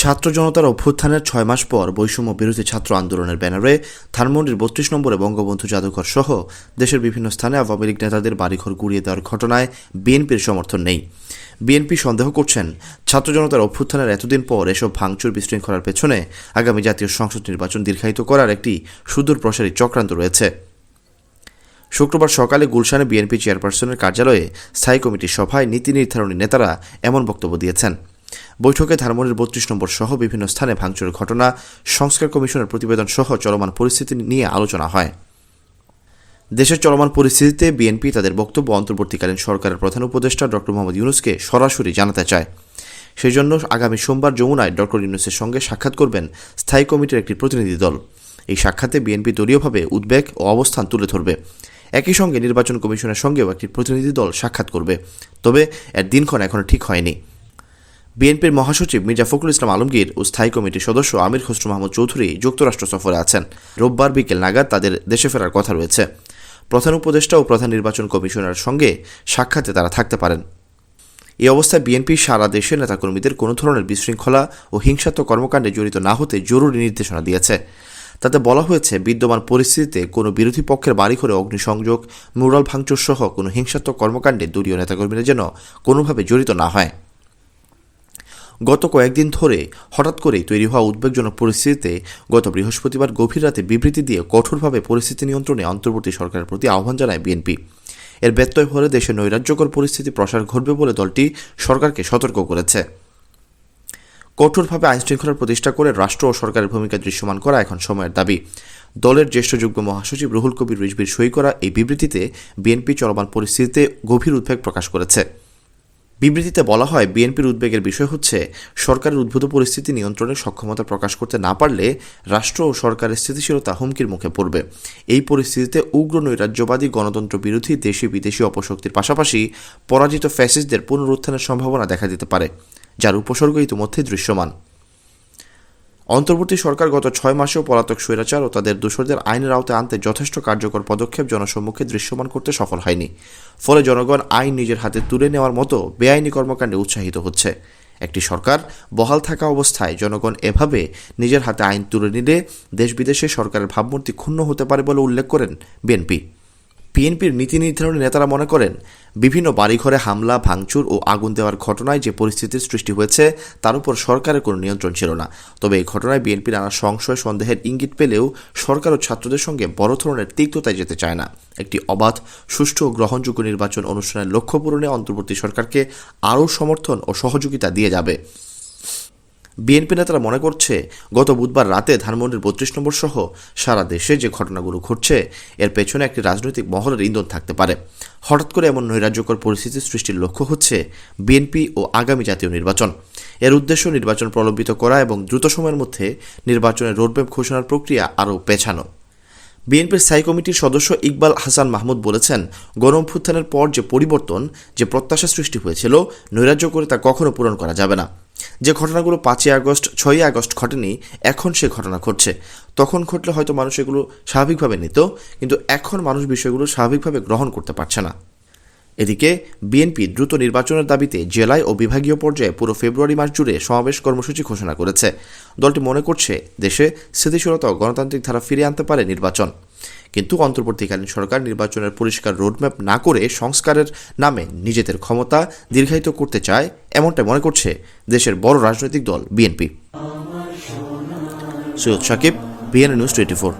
ছাত্র জনতার অভ্যুত্থানের ছয় মাস পর বৈষম্য বিরোধী ছাত্র আন্দোলনের ব্যানারে ধানমন্ডির বত্রিশ নম্বরে বঙ্গবন্ধু জাদুঘর সহ দেশের বিভিন্ন স্থানে আওয়ামী লীগ নেতাদের বাড়িঘর গুড়িয়ে দেওয়ার ঘটনায় বিএনপির সমর্থন নেই। বিএনপি সন্দেহ করছেন, ছাত্র জনতার অভ্যুত্থানের এতদিন পর এসব ভাঙচুর বিশৃঙ্খলার পেছনে আগামী জাতীয় সংসদ নির্বাচন দীর্ঘায়িত করার একটি সুদূর প্রসারী চক্রান্ত রয়েছে। শুক্রবার সকালে গুলশানে বিএনপি চেয়ারপারসনের কার্যালয়ে স্থায়ী কমিটির সভায় নীতি নির্ধারণী নেতারা এমন বক্তব্য দিয়েছেন। বৈঠকে ধানমন্ডির বত্রিশ নম্বর সহ বিভিন্ন স্থানে ভাঙচুরের ঘটনা, সংস্কার কমিশনের প্রতিবেদন সহ চলমান পরিস্থিতি নিয়ে আলোচনা হয়। দেশের চলমান পরিস্থিতিতে বিএনপি তাদের বক্তব্য অন্তর্বর্তীকালীন সরকারের প্রধান উপদেষ্টা ডক্টর মোহাম্মদ ইউনুসকে সরাসরি জানাতে চায়। সেই জন্য আগামী সোমবার যমুনায় ডক্টর ইউনুসের সঙ্গে সাক্ষাৎ করবেন স্থায়ী কমিটির একটি প্রতিনিধি দল। এই সাক্ষাতে বিএনপি দলীয়ভাবে উদ্বেগ ও অবস্থান তুলে ধরবে। একই সঙ্গে নির্বাচন কমিশনের সঙ্গেও একটি প্রতিনিধি দল সাক্ষাৎ করবে। তবে এর দিনক্ষণ এখনও ঠিক হয়নি। বিএনপির মহাসচিব মির্জা ফখরুল ইসলাম আলমগীর ও স্থায়ী কমিটির সদস্য আমির খসরু মাহমুদ চৌধুরী যুক্তরাষ্ট্র সফরে আছেন। রোববার বিকেল নাগাদ তাদের দেশে ফেরার কথা রয়েছে। প্রধান উপদেষ্টা ও প্রধান নির্বাচন কমিশনারের সঙ্গে সাক্ষাতে তারা থাকতে পারেন। এই অবস্থায় বিএনপি সারা দেশে নেতাকর্মীদের কোনো ধরনের বিশৃঙ্খলা ও হিংসাত্মক কর্মকাণ্ডে জড়িত না হতে জরুরি নির্দেশনা দিয়েছে। তাতে বলা হয়েছে, বিদ্যমান পরিস্থিতিতে কোনো বিরোধী পক্ষের বাড়ি করে অগ্নিসংযোগ মুরাল ভাঙচুর সহ কোনো হিংসাত্মক কর্মকাণ্ডে দলীয় নেতাকর্মীরা যেন কোনোভাবে জড়িত না হয়। গত কয়েকদিন ধরে হঠাৎ করেই তৈরি হওয়া উদ্বেগজনক পরিস্থিতিতে গত বৃহস্পতিবার গভীর রাতে বিবৃতি দিয়ে কঠোরভাবে পরিস্থিতি নিয়ন্ত্রণে অন্তর্বর্তী সরকারের প্রতি আহ্বান জানায় বিএনপি। এর ব্যত্যয় হলে দেশে নৈরাজ্যকর পরিস্থিতি প্রসার ঘটবে বলে দলটি সরকারকে সতর্ক করেছে। কঠোরভাবে আইনশৃঙ্খলা প্রতিষ্ঠা করে রাষ্ট্র ও সরকারের ভূমিকা দৃশ্যমান করা এখন সময়ের দাবি। দলের জ্যেষ্ঠ যুগ্ম মহাসচিব রুহুল কবির রিজবির সই করা এই বিবৃতিতে বিএনপি চলমান পরিস্থিতিতে গভীর উদ্বেগ প্রকাশ করেছে। বিবৃতিতে বলা হয়, বিএনপির উদ্বেগের বিষয় হচ্ছে, সরকারের উদ্ভূত পরিস্থিতি নিয়ন্ত্রণে সক্ষমতা প্রকাশ করতে না পারলে রাষ্ট্র ও সরকারের স্থিতিশীলতা হুমকির মুখে পড়বে। এই পরিস্থিতিতে উগ্র নৈরাজ্যবাদী গণতন্ত্র বিরোধী দেশি বিদেশি অপশক্তির পাশাপাশি পরাজিত ফ্যাসিস্টদের পুনরুত্থানের সম্ভাবনা দেখা দিতে পারে, যার উপসর্গ ইতিমধ্যে দৃশ্যমান। অন্তর্বর্তী সরকার গত ছয় মাসেও পলাতক স্বৈরাচার ও তাদের দোসরদের আইনের আওতায় আনতে যথেষ্ট কার্যকর পদক্ষেপ জনসম্মুখে দৃশ্যমান করতে সফল হয়নি। ফলে জনগণ আইন নিজের হাতে তুলে নেওয়ার মতো বেআইনি কর্মকাণ্ডে উৎসাহিত হচ্ছে। একটি সরকার বহাল থাকা অবস্থায় জনগণ এভাবে নিজের হাতে আইন তুলে নিলে দেশ বিদেশে সরকারের ভাবমূর্তি ক্ষুণ্ণ হতে পারে বলে উল্লেখ করেন বিএনপি। বিএনপির নীতি নির্ধারণী নেতারা মনে করেন, বিভিন্ন বাড়িঘরে হামলা, ভাঙচুর ও আগুন দেওয়ার ঘটনায় যে পরিস্থিতির সৃষ্টি হয়েছে, তার উপর সরকারের কোনো নিয়ন্ত্রণ ছিল না। তবে এই ঘটনায় বিএনপি নানা সংশয়, সন্দেহের ইঙ্গিত পেলেও সরকার ও ছাত্রদের সঙ্গে বড় ধরনের তিক্ততায় যেতে চায় না। একটি অবাধ, সুষ্ঠু ও গ্রহণযোগ্য নির্বাচন অনুষ্ঠানের লক্ষ্য পূরণে অন্তর্বর্তী সরকারকে আরও সমর্থন ও সহযোগিতা দিয়ে যাবে। বিএনপি নেতারা মনে করছে, গত বুধবার রাতে ধানমন্ডির বত্রিশ নম্বর সহ সারা দেশে যে ঘটনাগুলো ঘটছে, এর পেছনে একটি রাজনৈতিক মহলের ইন্ধন থাকতে পারে। হঠাৎ করে এমন নৈরাজ্যকর পরিস্থিতি সৃষ্টির লক্ষ্য হচ্ছে বিএনপি ও আগামী জাতীয় নির্বাচন। এর উদ্দেশ্য নির্বাচন প্রলম্বিত করা এবং দ্রুত সময়ের মধ্যে নির্বাচনের রোডম্যাপ ঘোষণার প্রক্রিয়া আরও পেছানো। বিএনপির স্থায়ী কমিটির সদস্য ইকবাল হাসান মাহমুদ বলেছেন, গণঅভ্যুত্থানের পর যে পরিবর্তন, যে প্রত্যাশা সৃষ্টি হয়েছিল, নৈরাজ্য করে তা কখনো পূরণ করা যাবে না। যে ঘটনাগুলো পাঁচই আগস্ট, ছয়ই আগস্ট ঘটেনি, এখন সে ঘটনা ঘটছে। তখন ঘটলে হয়তো মানুষ এগুলো স্বাভাবিকভাবে নিত, কিন্তু এখন মানুষ বিষয়গুলো স্বাভাবিকভাবে গ্রহণ করতে পারছে না। এদিকে, বিএনপি দ্রুত নির্বাচনের দাবিতে জেলায় ও বিভাগীয় পর্যায়ে পুরো ফেব্রুয়ারি মাস জুড়ে সমাবেশ কর্মসূচি ঘোষণা করেছে। দলটি মনে করছে, দেশে স্থিতিশীলতা ও গণতান্ত্রিক ধারা ফিরিয়ে আনতে পারে নির্বাচন। কিন্তু অন্তর্বর্তীকালীন সরকার নির্বাচনের পরিষ্কার রোডম্যাপ না করে সংস্কারের নামে নিজেদের ক্ষমতা দীর্ঘায়িত করতে চায়, এমনটাই মনে করছে দেশের বড় রাজনৈতিক দল BNP. Syed Sakib BNA news twenty four